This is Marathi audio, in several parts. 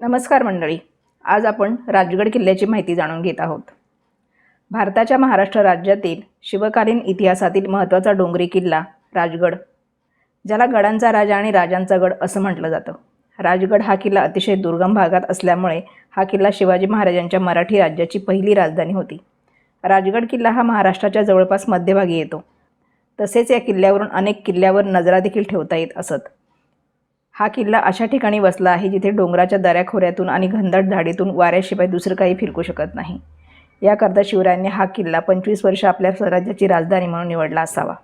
नमस्कार मंडळी. आज आपण राजगड किल्ल्याची माहिती जाणून घेत आहोत. भारताच्या महाराष्ट्र राज्यातील शिवकालीन इतिहासातील महत्त्वाचा डोंगरी किल्ला राजगड ज्याला गडांचा राजा आणि राजांचा गड असं म्हटलं जातं. राजगड हा किल्ला अतिशय दुर्गम भागात असल्यामुळे हा किल्ला शिवाजी महाराजांच्या मराठी राज्याची पहिली राजधानी होती. राजगड किल्ला हा महाराष्ट्राच्या जवळपास मध्यभागी येतो. तसेच या किल्ल्यावरून अनेक किल्ल्यावर नजरा देखील ठेवता येत असत. हा किल्ला अशा ठिकाणी वसला आहे जिथे डोंगराच्या दऱ्याखोऱ्यातून आणि घनदाट झाडीतून वाऱ्याशिवाय दुसरं काही फिरकू शकत नाही. याकरता शिवरायांनी हा किल्ला पंचवीस वर्ष आपल्या स्वराज्याची राजधानी म्हणून निवडला असावा.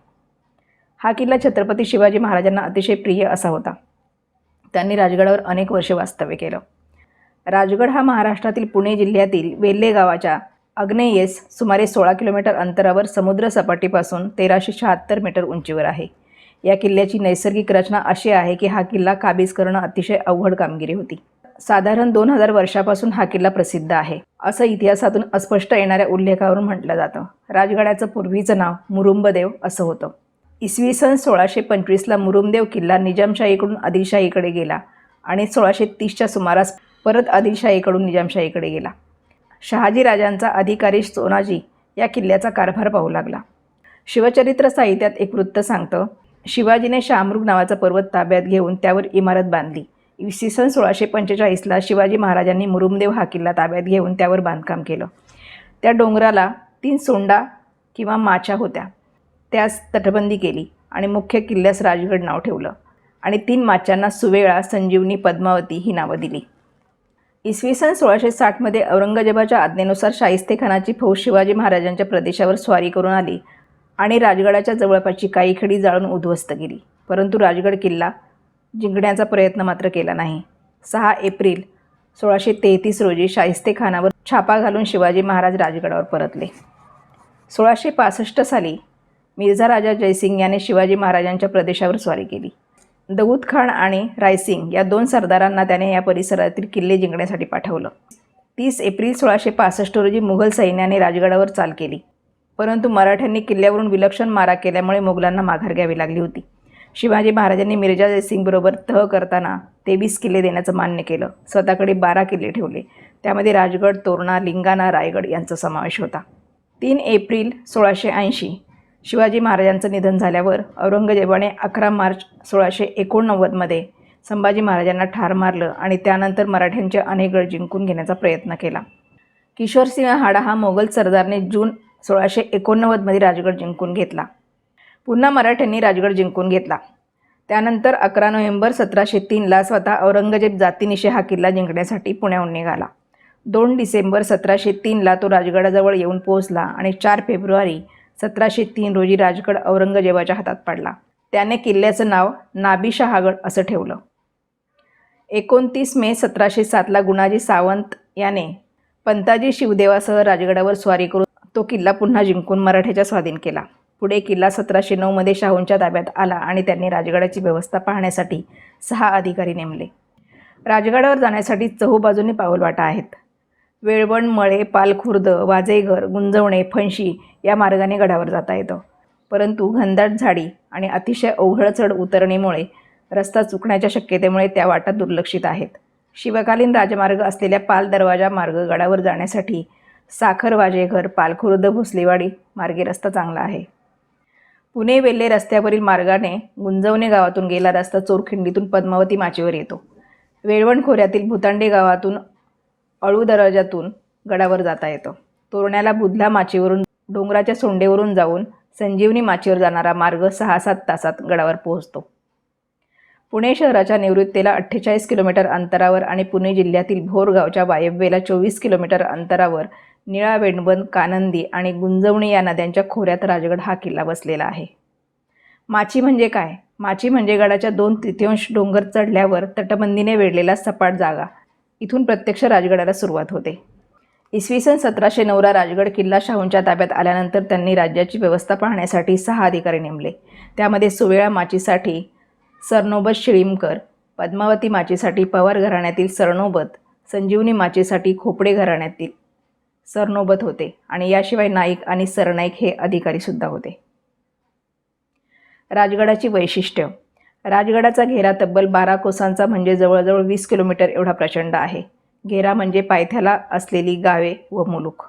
हा किल्ला छत्रपती शिवाजी महाराजांना अतिशय प्रिय असा होता. त्यांनी राजगडावर अनेक वर्षे वास्तव्य केलं. राजगड हा महाराष्ट्रातील पुणे जिल्ह्यातील वेल्हे गावाच्या आग्नेयेस सुमारे सोळा किलोमीटर अंतरावर समुद्र सपाटीपासून तेराशे शहात्तर मीटर उंचीवर आहे. या किल्ल्याची नैसर्गिक रचना अशी आहे की हा किल्ला काबीज करणं अतिशय अवघड कामगिरी होती. साधारण दोन हजार वर्षापासून हा किल्ला प्रसिद्ध आहे असं इतिहासातून अस्पष्ट येणाऱ्या उल्लेखावरून म्हटलं जातं. राजगडाचं पूर्वीचं नाव मुरुंबदेव असं होतं. इसवी सन सोळाशे पंचवीसला मुरुमदेव किल्ला निजामशाहीकडून आदिलशाहीकडे गेला आणि सोळाशे तीसच्या सुमारास परत आदिलशाहीकडून निजामशाहीकडे गेला. शहाजी राजांचा अधिकारी सोनाजी या किल्ल्याचा कारभार पाहू लागला. शिवचरित्र साहित्यात एक वृत्त सांगतं शिवाजीने शामरुग नावाचा पर्वत ताब्यात घेऊन त्यावर इमारत बांधली. इसवी सन सोळाशे पंचेचाळीसला शिवाजी महाराजांनी मुरुमदेव हा किल्ला ताब्यात घेऊन त्यावर बांधकाम केलं. त्या डोंगराला तीन सोंडा किंवा माच्या होत्या. त्यास तटबंदी केली आणि मुख्य किल्ल्यास राजगड नाव ठेवलं आणि तीन माच्यांना सुवेळा संजीवनी पद्मावती ही नावं दिली. इसवी सन सोळाशे साठमध्ये औरंगजेबाच्या आज्ञेनुसार शाहिस्ते खानाची फौज शिवाजी महाराजांच्या प्रदेशावर स्वारी करून आली आणि राजगडाच्या जवळपासची काही खडी जाळून उद्ध्वस्त केली. परंतु राजगड किल्ला जिंकण्याचा प्रयत्न मात्र केला नाही. सहा एप्रिल सोळाशे तेहतीस रोजी शाहिस्ते खानावर छापा घालून शिवाजी महाराज राजगडावर परतले. सोळाशे पासष्ट साली मिर्झा राजा जयसिंग याने शिवाजी महाराजांच्या प्रदेशावर स्वारी केली. दऊद खान आणि रायसिंग या दोन सरदारांना त्याने या परिसरातील किल्ले जिंकण्यासाठी पाठवलं. तीस एप्रिल सोळाशे पासष्ट रोजी मुघल सैन्याने राजगडावर चाल केली. परंतु मराठ्यांनी किल्ल्यावरून विलक्षण मारा केल्यामुळे मुघलांना माघार घ्यावी लागली होती. शिवाजी महाराजांनी मिर्जा जयसिंगबरोबर तह करताना तेवीस किल्ले देण्याचं मान्य केलं. स्वतःकडे बारा किल्ले ठेवले. त्यामध्ये राजगड तोरणा लिंगाणा रायगड यांचा समावेश होता. तीन एप्रिल सोळाशे ऐंशी शिवाजी महाराजांचं निधन झाल्यावर औरंगजेबाने अकरा मार्च सोळाशे एकोणनव्वदमध्ये संभाजी महाराजांना ठार मारलं आणि त्यानंतर मराठ्यांचे अनेक गड जिंकून घेण्याचा प्रयत्न केला. किशोरसिंह हाडा हा मोगल सरदारने जून सोळाशे एकोणनव्वदमध्ये राजगड जिंकून घेतला. पुन्हा मराठ्यांनी राजगड जिंकून घेतला. त्यानंतर अकरा नोव्हेंबर सतराशे तीनला स्वतः औरंगजेब जातीनिशी हा किल्ला जिंकण्यासाठी पुण्याहून निघाला. दोन डिसेंबर सतराशे तीनला तो राजगडाजवळ येऊन पोहोचला आणि चार फेब्रुवारी सतराशे तीन रोजी राजगड औरंगजेबाच्या हातात पडला. त्याने किल्ल्याचं नाव नाबिशहागड असं ठेवलं. एकोणतीस मे सतराशे सातला गुणाजी सावंत याने पंताजी शिवदेवासह राजगडावर स्वारी करून तो किल्ला पुन्हा जिंकून मराठ्याच्या स्वाधीन केला. पुढे किल्ला सतराशे नऊमध्ये शाहूंच्या ताब्यात आला आणि त्यांनी राजगडाची व्यवस्था पाहण्यासाठी सहा अधिकारी नेमले. राजगडावर जाण्यासाठी चहूबाजूने पाऊलवाटा आहेत. वेळवण मळे पालखुर्द वाजेघर गुंजवणे फणशी या मार्गाने गडावर जाता येतं. परंतु घनदाट झाडी आणि अतिशय अवघड चढ उतरणीमुळे रस्ता चुकण्याच्या शक्यतेमुळे त्या वाटा दुर्लक्षित आहेत. शिवकालीन राजमार्ग असलेल्या पाल दरवाजा मार्ग गडावर जाण्यासाठी साखर वाजेघर पालखुर्द भोसलेवाडी मार्गे रस्ता चांगला आहे. पुणे वेल्हे रस्त्यावरील मार्गाने गुंजवणे गावातून गेला रस्ता चोरखिंडीतून पद्मावती माचीवर येतो. वेळवण खोऱ्यातील भुतांडे गावातून अळू दरवाजातून गडावर जाता येतं. तोरण्याला बुधला माचीवरून डोंगराच्या सोंडेवरून जाऊन संजीवनी माचीवर जाणारा मार्ग सहा सात तासात गडावर पोहोचतो. पुणे शहराच्या निवृत्तीला अठ्ठेचाळीस किलोमीटर अंतरावर आणि पुणे जिल्ह्यातील भोरगावच्या वायव्येला चोवीस किलोमीटर अंतरावर निळा वेणबंद कानंदी आणि गुंजवणी या नद्यांच्या खोऱ्यात राजगड हा किल्ला बसलेला आहे. माची म्हणजे काय? माची म्हणजे गडाच्या दोन तृतीयांश डोंगर चढल्यावर तटबंदीने वेढलेला सपाट जागा. इथून प्रत्यक्ष राजगडाला सुरुवात होते. इसवी सन सतराशे नऊला राजगड किल्ला शाहूंच्या ताब्यात आल्यानंतर त्यांनी राज्याची व्यवस्था पाहण्यासाठी सहा अधिकारी नेमले. त्यामध्ये सुवेळा माचीसाठी सरनोबत शिळीमकर पद्मावती माचीसाठी पवार घराण्यातील सरनोबत संजीवनी माचीसाठी खोपडे घराण्यातील सरनोबत होते आणि याशिवाय नाईक आणि सरनाईक हे अधिकारीसुद्धा होते. राजगडाची वैशिष्ट्य. राजगडाचा घेरा तब्बल बारा कोसांचा म्हणजे जवळजवळ वीस किलोमीटर एवढा प्रचंड आहे. घेरा म्हणजे पायथ्याला असलेली गावे व मुलूक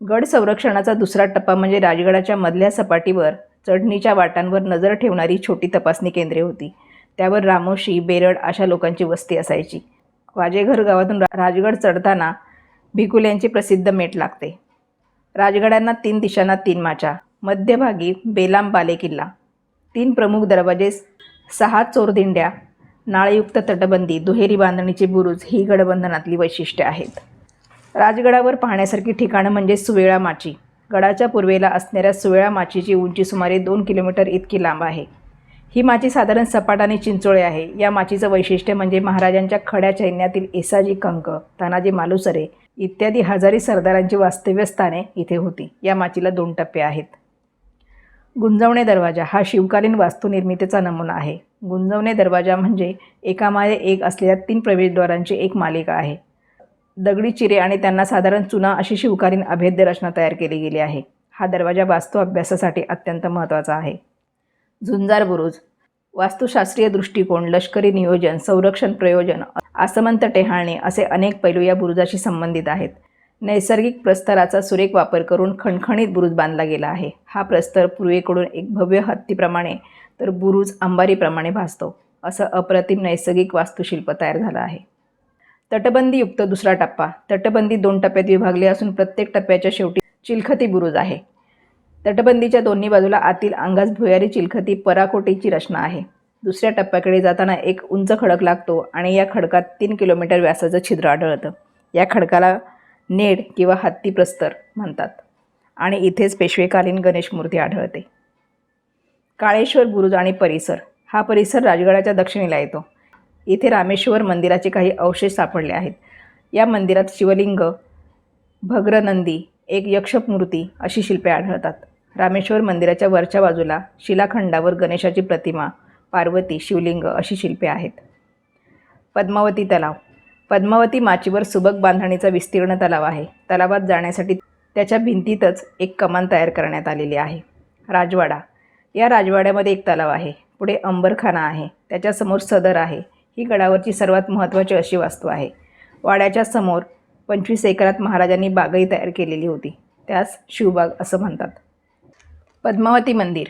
गड संरक्षणाचा दुसरा टप्पा म्हणजे राजगडाच्या मधल्या सपाटीवर चढणीच्या वाटांवर नजर ठेवणारी छोटी तपासणी केंद्रे होती. त्यावर रामोशी बेरड अशा लोकांची वस्ती असायची. वाजेघर गावातून राजगड चढताना भिकुल्यांची प्रसिद्ध मेट लागते. राजगडांना तीन दिशांना तीन माचा मध्यभागी बेलाम बाले किल्ला तीन प्रमुख दरवाजे सहा चोरदिंड्या नाळयुक्त तटबंदी दुहेरी बांधणीची बुरुज ही गडबंधनातली वैशिष्ट्ये आहेत. राजगडावर पाहण्यासारखी ठिकाणं म्हणजे सुवेळा माची. गडाच्या पूर्वेला असणाऱ्या सुवेळा माचीची उंची सुमारे दोन किलोमीटर इतकी लांब आहे. ही माची साधारण सपाट आणि चिंचोळे आहे. या माचीचं वैशिष्ट्य म्हणजे महाराजांच्या खड्या सैन्यातील एसाजी कंक तानाजी मालुसरे इत्यादी हजारी सरदारांची वास्तव्य स्थाने इथे होती. या माचीला दोन टप्पे आहेत. गुंजवणे दरवाजा हा शिवकालीन वास्तुनिर्मितीचा नमुना आहे. गुंजवणे दरवाजा म्हणजे एकामागे एक असलेल्या तीन प्रवेशद्वारांची एक मालिका आहे. दगडी चिरे आणि त्यांना साधारण चुना अशी शिवकालीन अभेद्य रचना तयार केली गेली आहे. हा दरवाजा वास्तू अभ्यासासाठी अत्यंत महत्त्वाचा आहे. झुंजार बुरुज. वास्तुशास्त्रीय दृष्टिकोन लष्करी नियोजन संरक्षण प्रयोजन आसमंत टेहाळणे असे अनेक पैलू या बुरुजाशी संबंधित आहेत. नैसर्गिक प्रस्तराचा सुरेख वापर करून खणखणीत बुरुज बांधला गेला आहे. हा प्रस्तर पूर्वेकडून एक भव्य हत्तीप्रमाणे तर बुरुज अंबारीप्रमाणे भासतो. असं अप्रतिम नैसर्गिक वास्तुशिल्प तयार झालं आहे. तटबंदीयुक्त दुसरा टप्पा. तटबंदी दोन टप्प्यात विभागली असून प्रत्येक टप्प्याच्या शेवटी चिलखती बुरुज आहे. तटबंदीच्या दोन्ही बाजूला आतील अंगास भुयारी चिलखती पराकोटीची रचना आहे. दुसऱ्या टप्प्याकडे जाताना एक उंच खडक लागतो आणि या खडकात तीन किलोमीटर व्यासाचं छिद्र आढळतं. या खडकाला नेड किंवा हत्ती प्रस्तर म्हणतात. आणि इथेच पेशवेकालीन गणेश मूर्ती आढळते. काळेश्वर बुरुज आणि परिसर. हा परिसर राजगडाच्या दक्षिणेला येतो. इथे रामेश्वर मंदिराचे काही अवशेष सापडले आहेत. या मंदिरात शिवलिंग भग्रनंदी एक यक्षमूर्ती अशी शिल्पे आढळतात. रामेश्वर मंदिराच्या वरच्या बाजूला शिलाखंडावर गणेशाची प्रतिमा पार्वती शिवलिंग अशी शिल्पे आहेत. पद्मावती तलाव. पद्मावती माचीवर सुबक बांधणीचा विस्तीर्ण तलाव आहे. तलावात जाण्यासाठी त्याच्या भिंतीतच एक कमान तयार करण्यात आलेली आहे. राजवाडा. या राजवाड्यामध्ये एक तलाव आहे. पुढे अंबरखाना आहे. त्याच्यासमोर सदर आहे. ही गडावरची सर्वात महत्त्वाची अशी वास्तू आहे. वाड्याच्या समोर पंचवीस एकरात महाराजांनी बागही तयार केलेली होती. त्यास शिवबाग असं म्हणतात. पद्मावती मंदिर.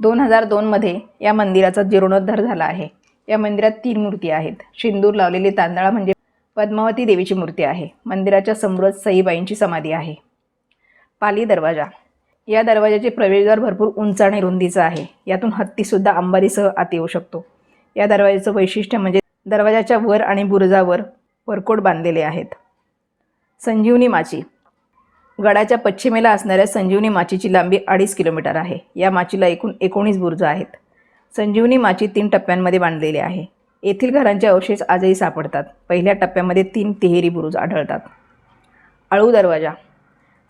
दोन हजार दोनमध्ये या मंदिराचा जीर्णोद्धार झाला आहे. या मंदिरात तीन मूर्ती आहेत. शिंदूर लावलेली तांदळा म्हणजे पद्मावती देवीची मूर्ती आहे. मंदिराच्या समोरच सईबाईंची समाधी आहे. पाली दरवाजा. या दरवाजाचे प्रवेशद्वार भरपूर उंच आणि रुंदीचं आहे. यातून हत्तीसुद्धा अंबारीसह आत येऊ शकतो. या दरवाजाचं वैशिष्ट्य म्हणजे दरवाजाच्या वर आणि बुरुजावर वरकोट बांधलेले आहेत. संजीवनी माची. गडाच्या पश्चिमेला असणाऱ्या संजीवनी माचीची लांबी अडीच किलोमीटर आहे. या माचीला एकूण एकोणीस बुरुज आहेत. संजीवनी माची तीन टप्प्यांमध्ये बांधलेली आहे. येथील घरांचे अवशेष आजही सापडतात. पहिल्या टप्प्यामध्ये तीन तिहेरी बुरुज आढळतात. आळू दरवाजा.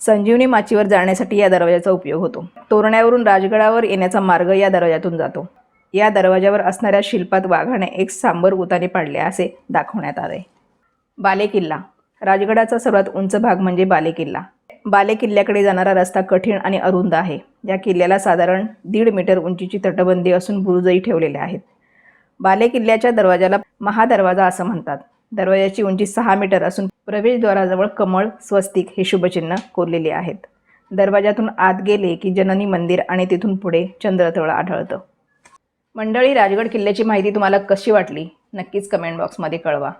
संजीवनी माचीवर जाण्यासाठी या दरवाजाचा उपयोग होतो. तोरण्यावरून राजगडावर येण्याचा मार्ग या दरवाजातून जातो. या दरवाजावर असणाऱ्या शिल्पात वाघाने एक सांबर उताने पाडले असे दाखवण्यात आले. बालेकिल्ला. राजगडाचा सर्वात उंच भाग म्हणजे बालेकिल्ला. बालेकिल्ल्याकडे जाणारा रस्ता कठीण आणि अरुंद आहे. या किल्ल्याला साधारण दीड मीटर उंचीची तटबंदी असून बुरुजही ठेवलेले आहेत. बालेकिल्ल्याच्या दरवाजाला महादरवाजा असं म्हणतात. दरवाजाची उंची सहा मीटर असून प्रवेशद्वाराजवळ कमळ स्वस्तिक हे शुभचिन्ह कोरलेले आहेत. दरवाजातून आत गेले की जननी मंदिर आणि तिथून पुढे चंद्रतळ आढळतं. मंडळी राजगड किल्ल्याची माहिती तुम्हाला कशी वाटली? नक्कीच कमेंट बॉक्समध्ये कळवा.